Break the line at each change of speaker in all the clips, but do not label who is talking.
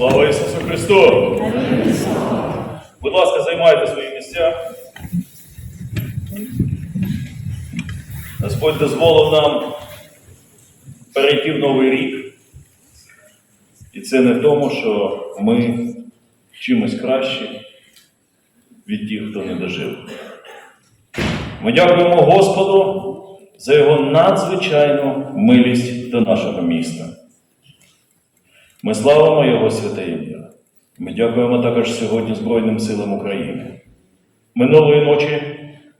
Слава Ісусу Христу! Будь ласка, займайте свої місця. Господь дозволив нам перейти в новий рік. І це не в тому, що ми чимось кращі від тих, хто не дожив. Ми дякуємо Господу за його надзвичайну милість до нашого міста. Ми славимо Його святе ім'я. Ми дякуємо також сьогодні Збройним силам України. Минулої ночі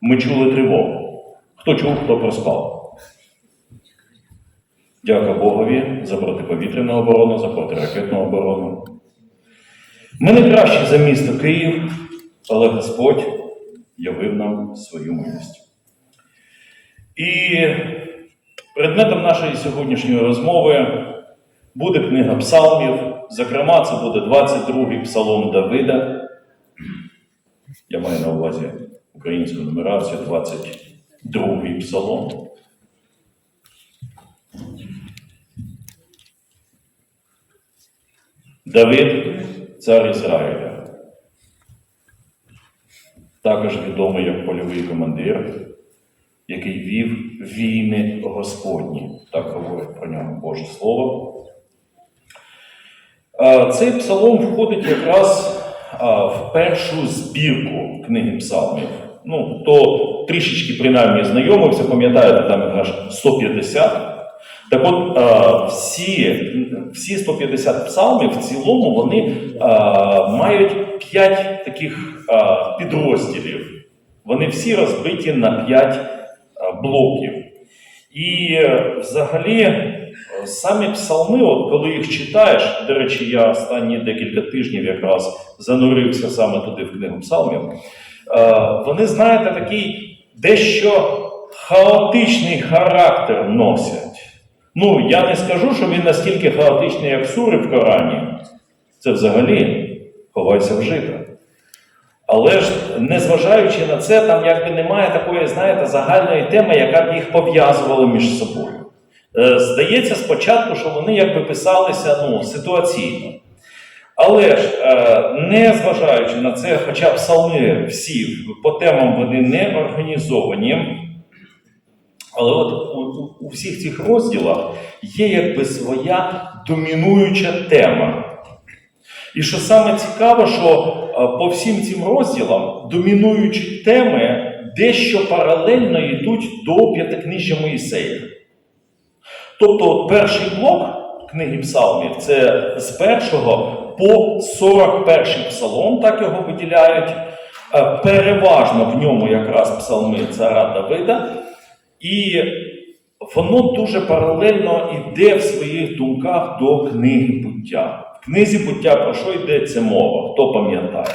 ми чули тривогу. Хто чув, хто проспав. Дяка Богові за протиповітряну оборону, за протиракетну оборону. Ми не кращі за місто Київ, але Господь явив нам свою милість. І предметом нашої сьогоднішньої розмови буде книга псалмів. Зокрема, це буде 22-й псалом Давида. Я маю на увазі українську нумерацію 22-й псалом. Давид, цар Ізраїля. Також відомий як польовий командир, який вів війни Господні. Так говорить про нього Боже Слово. А, Цей псалом входить якраз в першу збірку книги псалмів. Ну, то трішечки принаймні знайомився, пам'ятаєте, там аж 150. Так от, всі, всі 150 псалмів в цілому вони мають 5 таких підрозділів. Вони всі розбиті на 5 блоків. І е, взагалі е, самі псалми, от коли їх читаєш, до речі, я останні декілька тижнів якраз занурився саме туди в книгу псалмів, е, вони, знаєте, такий дещо хаотичний характер носять. Ну, я не скажу, що він настільки хаотичний, як сури в Корані. Це взагалі ховайся в жита. Але ж, незважаючи на це, там якби немає такої, знаєте, загальної теми, яка б їх пов'язувала між собою. Е, Здається, спочатку, що вони якби писалися ну, ситуаційно. Але ж, е, незважаючи на це, хоча псалми всі по темам вони не організовані, але от у, у, всіх цих розділах є якби своя домінуюча тема. І що саме цікаво, що по всім цим розділам домінуючі теми дещо паралельно йдуть до п'ятикнижжя Моїсея. Тобто, перший блок книги Псалмів це з першого по 41 псалом, так його виділяють. Е, Переважно в ньому якраз псалми цара Давида. І воно дуже паралельно йде в своїх думках до книги буття. В книзі буття про що йдеться мова? Хто пам'ятає?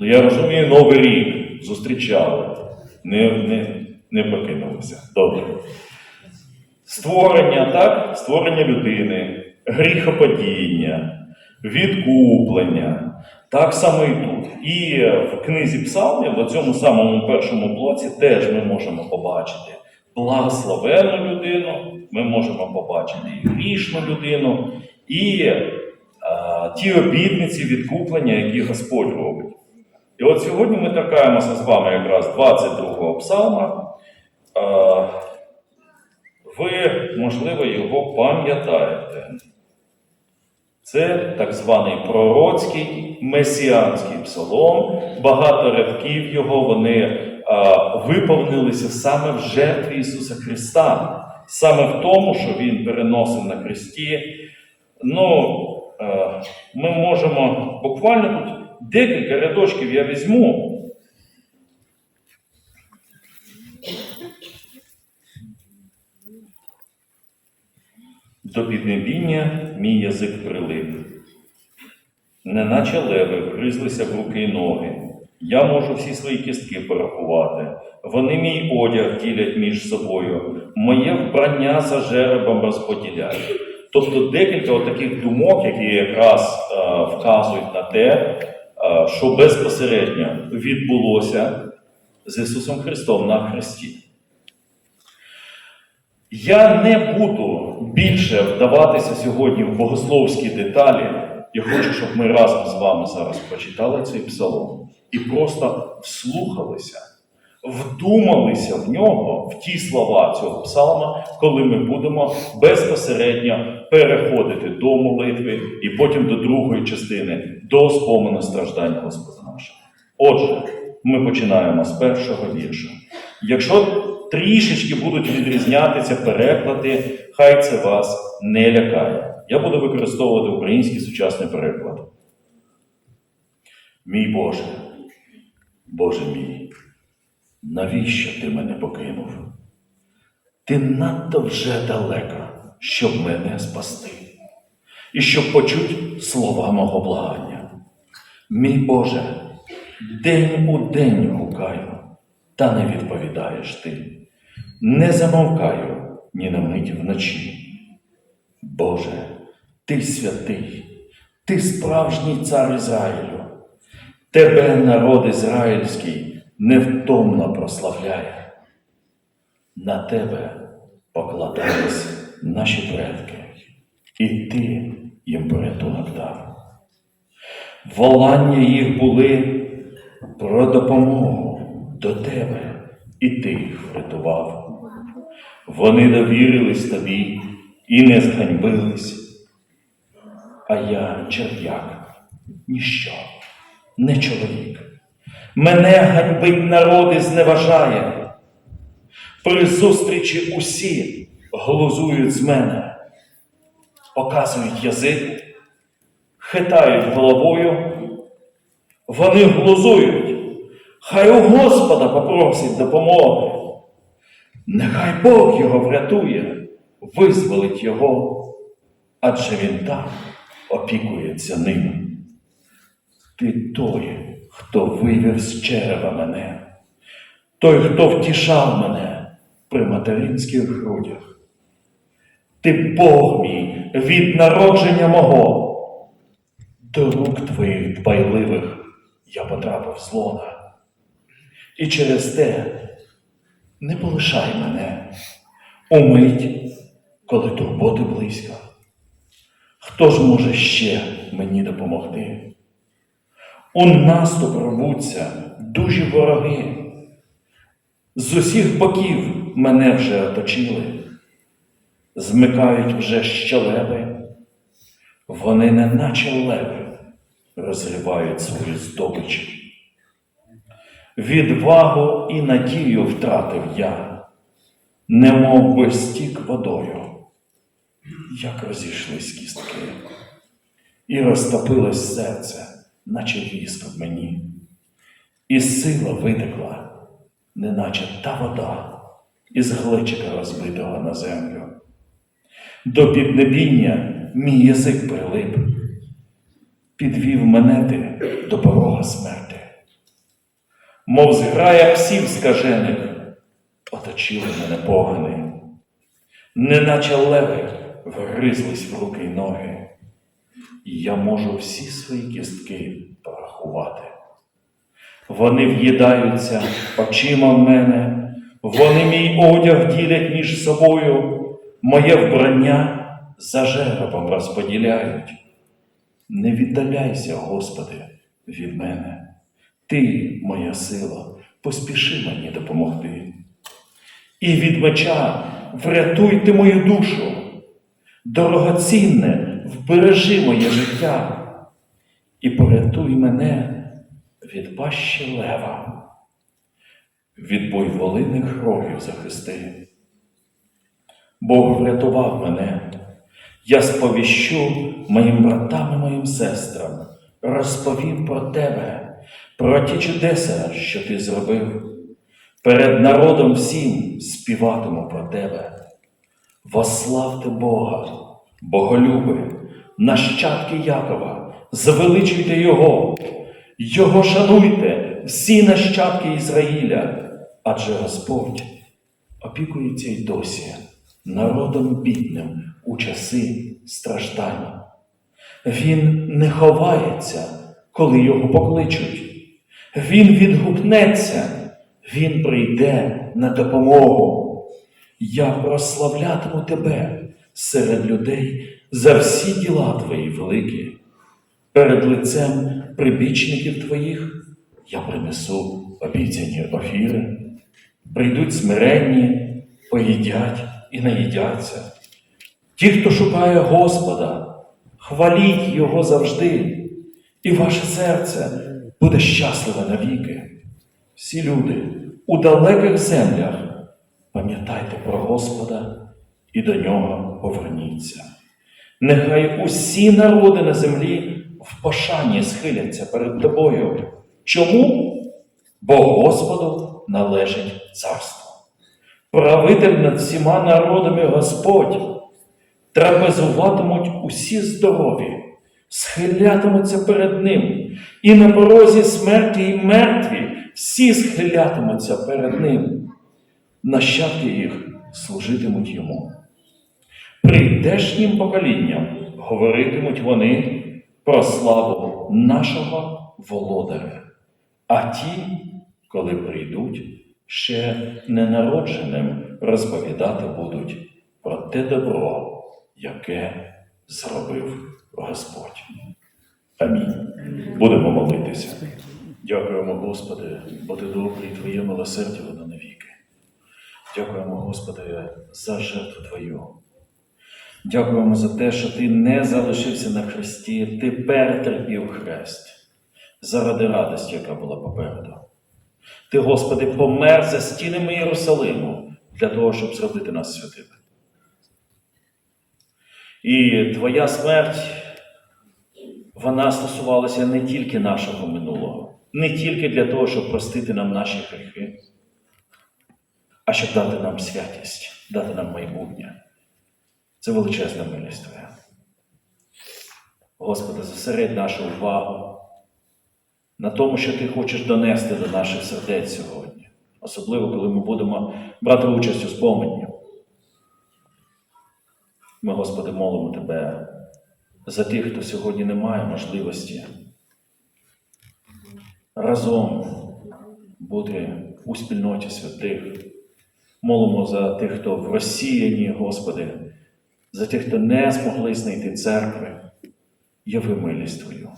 Ну, я розумію, Новий рік зустрічали, не, не, не прокинулися. Добре. Створення, так? Створення людини, гріхопадіння, відкуплення. Так само і тут. І в книзі Псалмів, в цьому самому першому блоці, теж ми можемо побачити благословенну людину, ми можемо побачити і грішну людину, і а, ті обітниці відкуплення, які Господь робить. І от сьогодні ми торкаємося з вами якраз 22-го псалма. А, ви, можливо, його пам'ятаєте. Це так званий пророцький месіанський псалом. Багато рядків його вони виповнилися саме в жертві Ісуса Христа, саме в тому, що Він переносив на хресті. Ну, ми можемо буквально тут декілька рядочків я візьму. До піднебіння мій язик прилип. Неначе леви вгризлися в руки й ноги. Я можу всі свої кістки порахувати. Вони мій одяг ділять між собою, моє вбрання за жеребом розподіляють. Тобто декілька таких думок, які якраз е, вказують на те, е, що безпосередньо відбулося з Ісусом Христом на Христі. Я не буду більше вдаватися сьогодні в богословські деталі. Я хочу, щоб ми разом з вами зараз прочитали цей псалом і просто вслухалися, вдумалися в нього, в ті слова цього псалма, коли ми будемо безпосередньо переходити до молитви і потім до другої частини, до спомину страждань Господа нашого. Отже, ми починаємо з першого вірша. Якщо трішечки будуть відрізнятися переклади, хай це вас не лякає. Я буду використовувати український сучасний переклад. Мій Боже, Боже мій, навіщо ти мене покинув? Ти надто вже далеко, щоб мене спасти, і щоб почуть слова мого благання. Мій Боже, день у день гукаю, та не відповідаєш ти. Не замовкаю ні на мить вночі. Боже, ти святий, ти справжній цар Ізраїлю. Тебе народ ізраїльський невтомно прославляє. На тебе покладались наші предки, і ти їм порятунок дав. Волання їх були про допомогу до тебе, і ти їх врятував. Вони довірились тобі і не зганьбились. А я черв'як, ніщо, не чоловік. Мене ганьбить народ і зневажає. При зустрічі усі глузують з мене, показують язик, хитають головою. Вони глузують. Хай у Господа попросить допомоги. Нехай Бог його врятує, визволить його, адже він там опікується ним. Ти той, хто вивів з черева мене, той, хто втішав мене при материнських грудях. Ти Бог мій від народження мого. До рук твоїх дбайливих я потрапив з лона. І через те не полишай мене умить, коли турботи близько. Хто ж може ще мені допомогти? У наступ рвуться дужі вороги. З усіх боків мене вже оточили, змикають вже щелеби, вони не наче леви розривають свою здобич. Відвагу і надію втратив я, немов би стік водою, як розійшлись кістки, і розтопилось серце, наче віск в мені, і сила витекла, неначе та вода із глечика розбитого на землю. До піднебіння мій язик прилип, підвів мене ти до порога смерти мов зграя псів скажених, оточили мене погани, неначе леви вгризлись в руки й ноги. Я можу всі свої кістки порахувати. Вони в'їдаються очима в мене, вони мій одяг ділять між собою, моє вбрання за жеребом розподіляють. Не віддаляйся, Господи, від мене. Ти, моя сила, поспіши мені допомогти. І від меча врятуйте мою душу, дорогоцінне, вбережи моє життя і порятуй мене від пащі лева, від бойволиних рогів захисти. Бог врятував мене, я сповіщу моїм братам і моїм сестрам, розповім про тебе про ті чудеса, що ти зробив. Перед народом всім співатиму про тебе. Вославте Бога, Боголюби, нащадки Якова, звеличуйте Його, Його шануйте, всі нащадки Ізраїля, адже Господь опікується й досі народом бідним у часи страждань. Він не ховається, коли його покличуть. Він відгукнеться, Він прийде на допомогу. Я прославлятиму тебе серед людей за всі діла твої великі. Перед лицем прибічників твоїх я принесу обіцяні офіри. Прийдуть смиренні, поїдять і наїдяться. Ті, хто шукає Господа, хваліть Його завжди, і ваше серце буде щасливе навіки. Всі люди у далеких землях, пам'ятайте про Господа і до нього поверніться. Нехай усі народи на землі в пошані схиляться перед тобою. Чому? Бо Господу належить царство. Правитель над всіма народами Господь. Трапезуватимуть усі здорові, схилятимуться перед ним, і на порозі смерті і мертві всі схилятимуться перед ним. Нащадки їх служитимуть йому. Прийдешнім поколінням говоритимуть вони про славу нашого володаря. А ті, коли прийдуть, ще ненародженим розповідати будуть про те добро, яке зробив Господь. Амінь. Будемо молитися. Дякуємо, Господи, бо ти добрий, Твоє милосердя воно навіки. Дякуємо, Господи, за жертву Твою. Дякуємо за те, що Ти не залишився на хресті, Ти перетерпів хрест заради радості, яка була попереду. Ти, Господи, помер за стінами Єрусалиму для того, щоб зробити нас святими. І Твоя смерть, вона стосувалася не тільки нашого минулого, не тільки для того, щоб простити нам наші гріхи, а щоб дати нам святість, дати нам майбутнє. Це величезна милість Твоя. Господи, зосередь нашу увагу на тому, що Ти хочеш донести до наших сердець сьогодні, особливо коли ми будемо брати участь у споменні. Ми, Господи, молимо Тебе за тих, хто сьогодні не має можливості разом бути у спільноті святих. Молимо за тих, хто в розсіянні, Господи, за тих, хто не змогли знайти церкви. Яви милість Твою.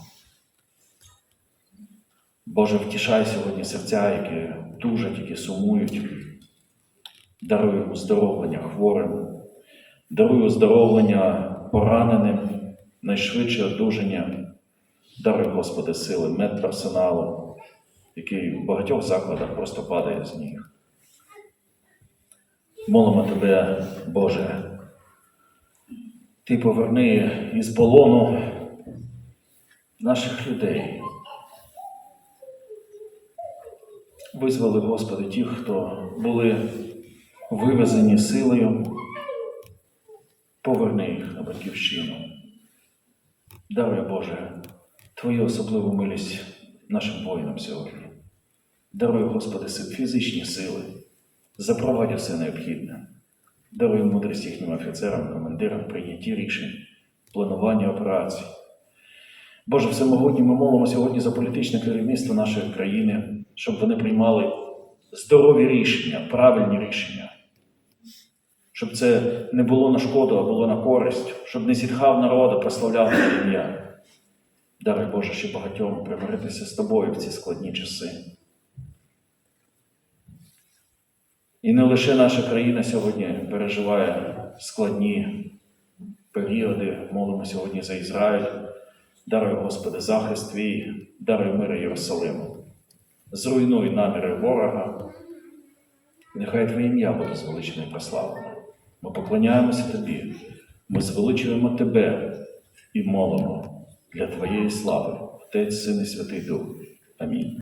Боже, втішай сьогодні серця, які тужать, які сумують. Даруй оздоровлення хворим, даруй оздоровлення пораненим, найшвидше одужання. Даруй, Господи, сили медперсоналу, який в багатьох закладах просто падає з ніг. Молимо Тебе, Боже, Ти поверни із полону наших людей. Визвали, Господи, ті, хто були вивезені силою, поверни їх на батьківщину. Даруй, Боже, Твою особливу милість нашим воїнам сьогодні. Даруй, Господи, фізичні сили, запровадь все необхідне. Даруй мудрість їхнім офіцерам, командирам, прийнятті рішень, планування операцій. Боже, всемогутній, ми молимо сьогодні за політичне керівництво нашої країни, щоб вони приймали здорові рішення, правильні рішення, щоб це не було на шкоду, а було на користь, щоб не зітхав народ, а прославляв ім'я. Даруй Боже, ще багатьом примиритися з тобою в ці складні часи. І не лише наша країна сьогодні переживає складні періоди, молимо сьогодні за Ізраїль. Даруй, Господи, захист Твій, даруй мир Єрусалиму. Зруйнуй наміри ворога. Нехай Твоє ім'я буде звеличене і прославлене. Ми поклоняємося Тобі, ми звеличуємо Тебе і молимо для Твоєї слави, Отець, Син і Святий Дух. Амінь.